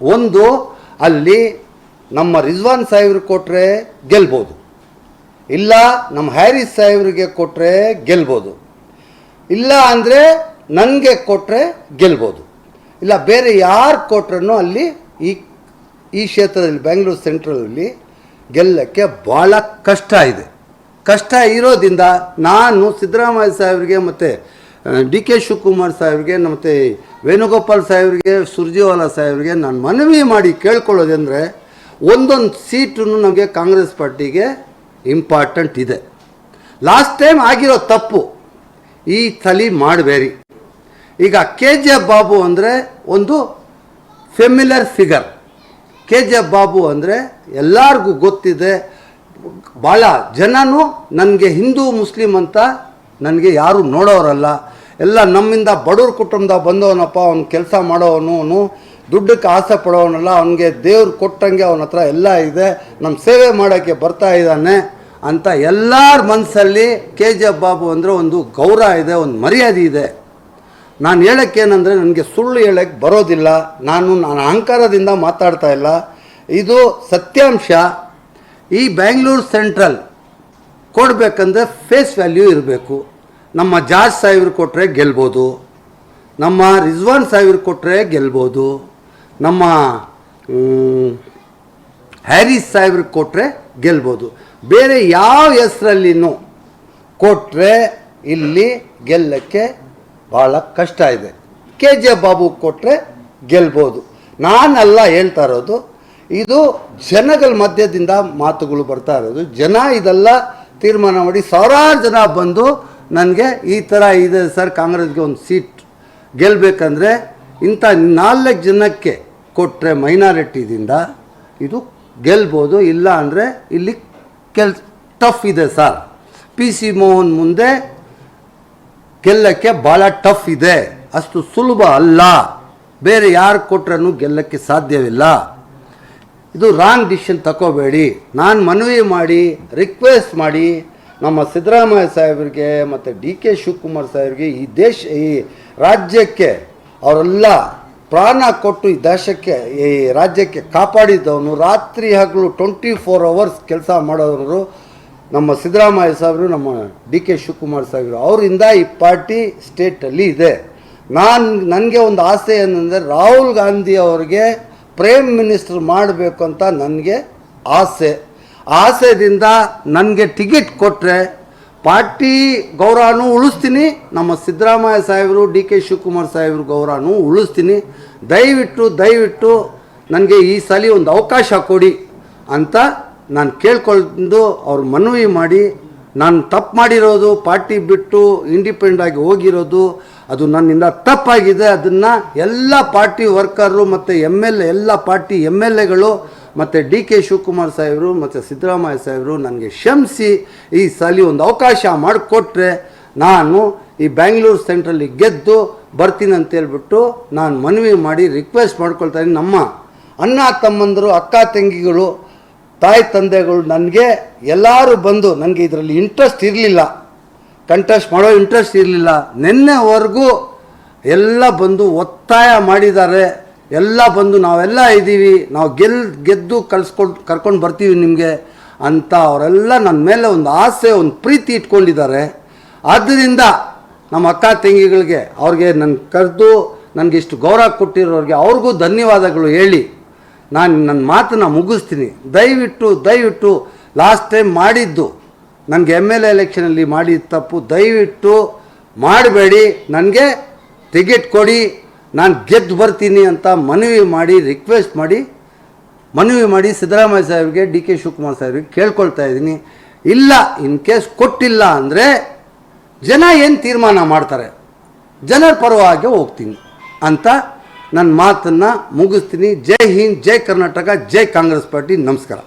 ಒಂದು, ಅಲ್ಲಿ ನಮ್ಮ ರಿಜ್ವಾನ್ ಸಾಹೇಬ್ರಿಗೆ ಕೊಟ್ಟರೆ ಗೆಲ್ಬೋದು. ಇಲ್ಲ, ನಮ್ಮ ಹ್ಯಾರಿಸ್ ಸಾಹೇಬ್ರಿಗೆ ಕೊಟ್ಟರೆ ಗೆಲ್ಬೋದು. ಇಲ್ಲ ಅಂದರೆ ನನಗೆ ಕೊಟ್ಟರೆ ಗೆಲ್ಬೋದು. ಇಲ್ಲ, ಬೇರೆ ಯಾರು ಕೊಟ್ರೂ ಅಲ್ಲಿ ಈ ಈ ಕ್ಷೇತ್ರದಲ್ಲಿ, ಬೆಂಗಳೂರು ಸೆಂಟ್ರಲಲ್ಲಿ ಗೆಲ್ಲಕ್ಕೆ ಭಾಳ ಕಷ್ಟ ಇದೆ. ಕಷ್ಟ ಇರೋದ್ರಿಂದ ನಾನು ಸಿದ್ದರಾಮಯ್ಯ ಸಾಹೇಬ್ರಿಗೆ ಮತ್ತು ಡಿ ಕೆ ಶಿವಕುಮಾರ್ ಸಾಹೇಬ್ರಿಗೆ, ಮತ್ತು ವೇಣುಗೋಪಾಲ್ ಸಾಹೇಬ್ರಿಗೆ, ಸುರ್ಜೇವಾಲಾ ಸಾಹೇಬ್ರಿಗೆ ನಾನು ಮನವಿ ಮಾಡಿ ಕೇಳ್ಕೊಳ್ಳೋದಂದರೆ ಒಂದೊಂದು ಸೀಟು ನಮಗೆ ಕಾಂಗ್ರೆಸ್ ಪಾರ್ಟಿಗೆ ಇಂಪಾರ್ಟೆಂಟ್ ಇದೆ. ಲಾಸ್ಟ್ ಟೈಮ್ ಆಗಿರೋ ತಪ್ಪು ಈ ತಲಿ ಮಾಡಬೇಡಿ. ಈಗ ಕೆ ಜಿ ಎಫ್ ಬಾಬು ಅಂದರೆ ಒಂದು familiar figure K G F Babu ಅಂದರೆ ಎಲ್ಲರಿಗೂ ಗೊತ್ತಿದೆ. ಭಾಳ ಜನನು ನನಗೆ ಹಿಂದೂ, ಮುಸ್ಲಿಂ ಅಂತ ನನಗೆ ಯಾರೂ ನೋಡೋರಲ್ಲ. ಎಲ್ಲ ನಮ್ಮಿಂದ ಬಡವ್ರ ಕುಟುಂಬದ ಬಂದವನಪ್ಪ, ಅವ್ನು ಕೆಲಸ ಮಾಡೋವನು, ಅವನು ದುಡ್ಡಕ್ಕೆ ಆಸೆ ಪಡೋವನಲ್ಲ, ಅವನಿಗೆ ದೇವ್ರು ಕೊಟ್ಟಂಗೆ ಅವನ ಹತ್ರ ಎಲ್ಲ ಇದೆ ನಮ್ಮ ಸೇವೆ ಮಾಡೋಕ್ಕೆ ಬರ್ತಾ ಇದ್ದಾನೆ ಅಂತ ಎಲ್ಲರ ಮನಸ್ಸಲ್ಲಿ ಕೆ ಜಿ ಎಫ್ ಬಾಬು ಅಂದರೆ ಒಂದು ಗೌರವ ಇದೆ, ಒಂದು ಮರ್ಯಾದೆ ಇದೆ. ನಾನು ಹೇಳೋಕ್ಕೇನೆಂದರೆ ನನಗೆ ಸುಳ್ಳು ಹೇಳಕ್ಕೆ ಬರೋದಿಲ್ಲ, ನಾನು ನಾನು ಅಹಂಕಾರದಿಂದ ಮಾತಾಡ್ತಾ ಇಲ್ಲ. ಇದು ಸತ್ಯಾಂಶ. ಈ ಬ್ಯಾಂಗ್ಳೂರು ಸೆಂಟ್ರಲ್ ಕೊಡಬೇಕಂದ್ರೆ ಫೇಸ್ ವ್ಯಾಲ್ಯೂ ಇರಬೇಕು. ನಮ್ಮ ಜಾಜ್ ಸಾಹೇಬ್ರು ಕೊಟ್ಟರೆ ಗೆಲ್ಬೋದು, ನಮ್ಮ ರಿಜ್ವಾನ್ ಸಾಹೇಬ್ರು ಕೊಟ್ಟರೆ ಗೆಲ್ಬೋದು, ನಮ್ಮ ಹ್ಯಾರಿಸ್ ಸಾಹೇಬ್ರಿಗೆ ಕೊಟ್ಟರೆ ಗೆಲ್ಬೋದು. ಬೇರೆ ಯಾವ ಹೆಸರಲ್ಲಿನೂ ಕೊಟ್ಟರೆ ಇಲ್ಲಿ ಗೆಲ್ಲಕ್ಕೆ ಭಾಳ ಕಷ್ಟ ಇದೆ. ಕೆ ಜೆ ಬಾಬು ಕೊಟ್ಟರೆ ಗೆಲ್ಬೋದು. ನಾನೆಲ್ಲ ಹೇಳ್ತಾ ಇರೋದು, ಇದು ಜನಗಳ ಮಧ್ಯದಿಂದ ಮಾತುಗಳು ಬರ್ತಾ ಇರೋದು. ಜನ ಇದೆಲ್ಲ ತೀರ್ಮಾನ ಮಾಡಿ ಸಾವಿರಾರು ಜನ ಬಂದು ನನಗೆ ಈ ಥರ ಇದೆ ಸರ್ ಕಾಂಗ್ರೆಸ್ಗೆ ಒಂದು ಸೀಟ್ ಗೆಲ್ಲಬೇಕಂದ್ರೆ ಇಂಥ ನಾಲ್ಕು ಜನಕ್ಕೆ ಕೊಟ್ಟರೆ ಮೈನಾರಿಟಿದಿಂದ ಇದು ಗೆಲ್ಬೋದು, ಇಲ್ಲ ಅಂದರೆ ಇಲ್ಲಿ ಕೆಲ್, ಟಫ್ ಇದೆ ಸರ್. ಪಿ ಸಿ ಮೋಹನ್ ಮುಂದೆ ಗೆಲ್ಲಕ್ಕೆ ಭಾಳ ಟಫ್ ಇದೆ. ಅಷ್ಟು ಸುಲಭ ಅಲ್ಲ. ಬೇರೆ ಯಾರು ಕೊಟ್ರೂ ಗೆಲ್ಲಕ್ಕೆ ಸಾಧ್ಯವಿಲ್ಲ. ಇದು ರಾಂಗ್ ಡಿಸಿಷನ್ ತಗೋಬೇಡಿ ನಾನು ಮನವಿ ಮಾಡಿ, ರಿಕ್ವೆಸ್ಟ್ ಮಾಡಿ ನಮ್ಮ ಸಿದ್ದರಾಮಯ್ಯ ಸಾಹೇಬ್ರಿಗೆ ಮತ್ತು ಡಿ ಕೆ ಶಿವಕುಮಾರ್ ಸಾಹೇಬ್ರಿಗೆ ಈ ದೇಶ, ಈ ರಾಜ್ಯಕ್ಕೆ ಅವರೆಲ್ಲ ಪ್ರಾಣ ಕೊಟ್ಟು ಈ ದೇಶಕ್ಕೆ, ಈ ರಾಜ್ಯಕ್ಕೆ ಕಾಪಾಡಿದ್ದವನು. ರಾತ್ರಿ ಹಗಲು ಟ್ವೆಂಟಿ ಫೋರ್ ಅವರ್ಸ್ ಕೆಲಸ ಮಾಡೋರು ನಮ್ಮ ಸಿದ್ದರಾಮಯ್ಯ ಸಾಹೇಬರು, ನಮ್ಮ ಡಿ ಕೆ ಶಿವಕುಮಾರ್ ಸಾಹೇಬರು. ಅವರಿಂದ ಈ ಪಾರ್ಟಿ ಸ್ಟೇಟಲ್ಲಿ ಇದೆ. ನಾನು, ನನಗೆ ಒಂದು ಆಸೆ ಏನಂದರೆ ರಾಹುಲ್ ಗಾಂಧಿ ಅವರಿಗೆ ಪ್ರೇಮ್ ಮಿನಿಸ್ಟರ್ ಮಾಡಬೇಕು ಅಂತ ನನಗೆ ಆಸೆ. ಆಸೆದಿಂದ ನನಗೆ ಟಿಕೆಟ್ ಕೊಟ್ಟರೆ ಪಾರ್ಟಿ ಗೌರವನೂ ಉಳಿಸ್ತೀನಿ. ನಮ್ಮ ಸಿದ್ದರಾಮಯ್ಯ ಸಾಹೇಬರು, ಡಿ ಕೆ ಶಿವಕುಮಾರ್ ಸಾಹೇಬರು ಗೌರವನೂ ಉಳಿಸ್ತೀನಿ. ದಯವಿಟ್ಟು ದಯವಿಟ್ಟು ನನಗೆ ಈ ಸಲ ಒಂದು ಅವಕಾಶ ಕೊಡಿ ಅಂತ ನಾನು ಕೇಳ್ಕೊಂಡು ಅವ್ರು ಮನವಿ ಮಾಡಿ, ನಾನು ತಪ್ಪು ಮಾಡಿರೋದು, ಪಾರ್ಟಿ ಬಿಟ್ಟು ಇಂಡಿಪೆಂಡೆಂಟ್ ಆಗಿ ಹೋಗಿರೋದು, ಅದು ನನ್ನಿಂದ ತಪ್ಪಾಗಿದೆ. ಅದನ್ನು ಎಲ್ಲ ಪಾರ್ಟಿ ವರ್ಕರು ಮತ್ತು ಎಂ ಎಲ್ ಎಲ್ಲ ಪಾರ್ಟಿ ಎಂ ಎಲ್ ಎಗಳು ಮತ್ತು ಡಿ ಕೆ ಶಿವಕುಮಾರ್ ಸಾಹೇಬರು ಮತ್ತು ಸಿದ್ದರಾಮಯ್ಯ ಸಾಹೇಬರು ನನಗೆ ಕ್ಷಮಿಸಿ ಈ ಸಲ ಒಂದು ಅವಕಾಶ ಮಾಡಿಕೊಟ್ರೆ ನಾನು ಈ ಬ್ಯಾಂಗ್ಳೂರು ಸೆಂಟ್ರಲ್ಲಿ ಗೆದ್ದು ಬರ್ತೀನಿ ಅಂತ ಹೇಳ್ಬಿಟ್ಟು ನಾನು ಮನವಿ ಮಾಡಿ ರಿಕ್ವೆಸ್ಟ್ ಮಾಡ್ಕೊಳ್ತಾ ಇದ್ದೀನಿ. ನಮ್ಮ ಅಣ್ಣ ತಮ್ಮಂದರು, ಅಕ್ಕ ತಂಗಿಗಳು, ತಾಯಿ ತಂದೆಗಳು ನನಗೆ ಎಲ್ಲರೂ ಬಂದು ನನಗೆ ಇದರಲ್ಲಿ ಇಂಟ್ರೆಸ್ಟ್ ಇರಲಿಲ್ಲ. ಕಂಟೆಸ್ಟ್ ಮಾಡೋ ಇಂಟ್ರೆಸ್ಟ್ ಇರಲಿಲ್ಲ. ನಿನ್ನೆವರೆಗೂ ಎಲ್ಲ ಬಂದು ಒತ್ತಾಯ ಮಾಡಿದ್ದಾರೆ. ಎಲ್ಲ ಬಂದು ನಾವೆಲ್ಲ ಇದ್ದೀವಿ, ನಾವು ಗೆಲ್, ಗೆದ್ದು ಕಳ್ಸ್ಕೊಂಡು ಕರ್ಕೊಂಡು ಬರ್ತೀವಿ ನಿಮಗೆ ಅಂತ ಅವರೆಲ್ಲ ನನ್ನ ಮೇಲೆ ಒಂದು ಆಸೆ, ಒಂದು ಪ್ರೀತಿ ಇಟ್ಕೊಂಡಿದ್ದಾರೆ. ಆದ್ದರಿಂದ ನಮ್ಮ ಅಕ್ಕ ತಂಗಿಗಳಿಗೆ, ಅವ್ರಿಗೆ ನನ್ನ ಕರೆದು, ನನಗೆ ಇಷ್ಟು ಗೌರವ ಕೊಟ್ಟಿರೋರಿಗೆ ಅವ್ರಿಗೂ ಧನ್ಯವಾದಗಳು ಹೇಳಿ. ನಾನು ನನ್ನ ಮಾತನ್ನು ಮುಗಿಸ್ತೀನಿ. ದಯವಿಟ್ಟು ದಯವಿಟ್ಟು ಲಾಸ್ಟ್ ಟೈಮ್ ಮಾಡಿದ್ದು, ನನಗೆ ಎಂ ಎಲ್ ಎ ಎಲೆಕ್ಷನಲ್ಲಿ ಮಾಡಿದ ತಪ್ಪು ದಯವಿಟ್ಟು ಮಾಡಬೇಡಿ, ನನಗೆ ಟಿಕೆಟ್ ಕೊಡಿ. ನಾನು ಗೆದ್ದು ಬರ್ತೀನಿ ಅಂತ ಮನವಿ ಮಾಡಿ ರಿಕ್ವೆಸ್ಟ್ ಮಾಡಿ, ಮನವಿ ಮಾಡಿ ಸಿದ್ದರಾಮಯ್ಯ ಸಾಹೇಬ್ಗೆ ಡಿ ಕೆ ಶಿವಕುಮಾರ್ ಸಾಹೇಬ್ರಿಗೆ ಕೇಳ್ಕೊಳ್ತಾ ಇದ್ದೀನಿ. ಇಲ್ಲ ಇನ್ ಕೇಸ್ ಕೊಟ್ಟಿಲ್ಲ ಅಂದರೆ ಜನ ಏನು ತೀರ್ಮಾನ ಮಾಡ್ತಾರೆ? ಜನರ ಪರವಾಗಿ ಹೋಗ್ತೀನಿ ಅಂತ ನನ್ನ ಮಾತನ್ನು ಮುಗಿಸ್ತೀನಿ. ಜೈ ಹಿಂದ್, ಜೈ ಕರ್ನಾಟಕ, ಜೈ ಕಾಂಗ್ರೆಸ್ ಪಾರ್ಟಿ. ನಮಸ್ಕಾರ.